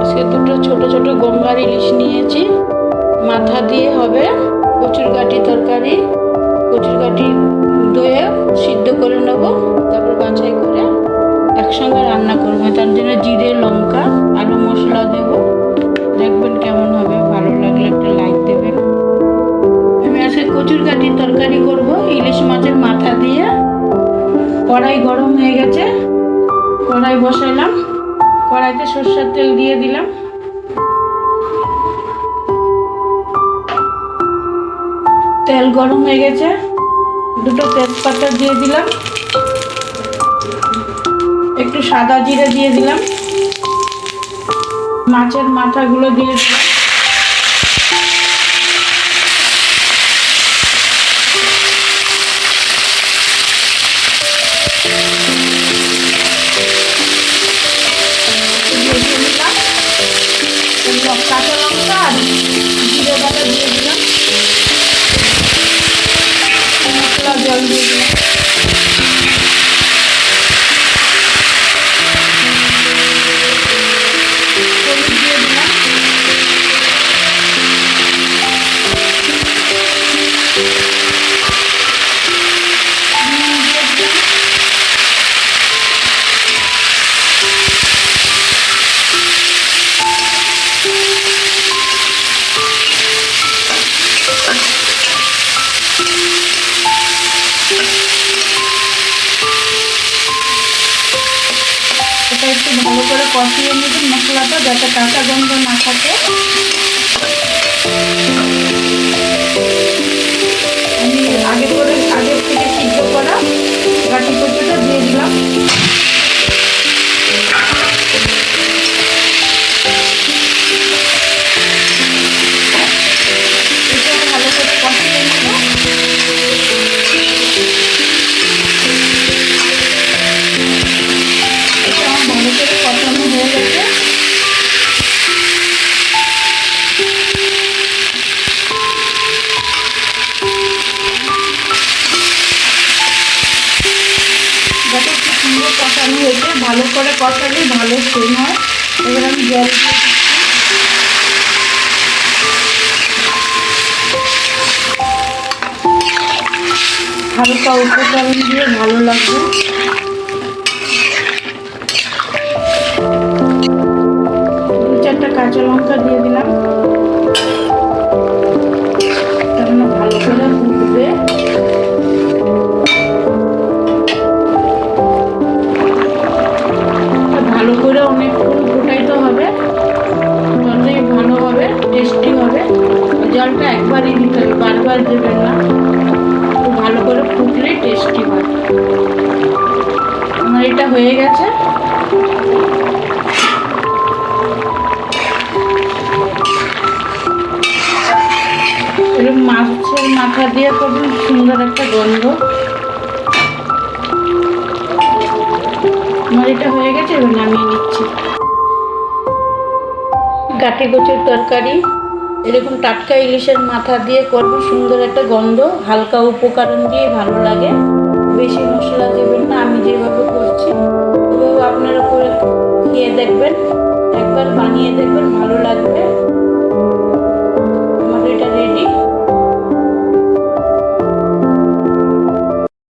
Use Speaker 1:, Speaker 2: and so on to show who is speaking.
Speaker 1: আজকে দুটো ছোট ছোট গঙ্গার ইলিশ নিয়েছি। মাথা দিয়ে হবে কচুর গাটি তরকারি। কচুর গাটি দয়ে সিদ্ধ করে নেব, তারপর বাছাই করে একসঙ্গে রান্না করব। তার জন্য জিরে, লঙ্কা আরও মশলা দেব। দেখবেন কেমন হবে। ভালো লাগলে একটা লাইক দেবেন। আমি আজকে কচুর গাটির তরকারি করব। ইলিশ মাছের মাথা দিয়ে। কড়াই গরম হয়ে গেছে। কড়াই বসাইলাম কড়াইতে সর্ষের তেল দিয়ে দিলাম। তেল গরম হয়ে গেছে। দুটো তেজপাতা দিয়ে দিলাম। একটু সাদা জিরে দিয়ে দিলাম। মাছের মাথাগুলো দিয়ে দিলাম। একটু ভালো করে কষিয়ে নেবেন মশলাটা যাতে কাঁচা গন্ধ না থাকে। কষানো হয়েছে ভালো করে কষালেই ভালো সেন হয় এবার আমি জল। হালকা উপকরণ দিয়ে ভালো লাগবে জলটা একবারই দিতে হবে, বারবার দেবেন না। খুব ভালো করে ফুটলেই টেস্টি হয়। আমার এটা হয়ে গেছে। মাছের মাথা দিয়ে খুব সুন্দর একটা গন্ধ। আমার এটা হয়ে গেছে, এবার নামিয়ে নিচ্ছি। গাটি কচুর তরকারি। এরকম টাটকা ইলিশের মাথা দিয়ে করব, সুন্দর একটা গন্ধ, হালকা উপকরণ দিয়ে ভালো লাগে। বেশি মশলা দেবেন না, আমি যেভাবে করছি ওভাবে আপনারা করে খেয়ে দেখবেন, একবার বানিয়ে দেখবেন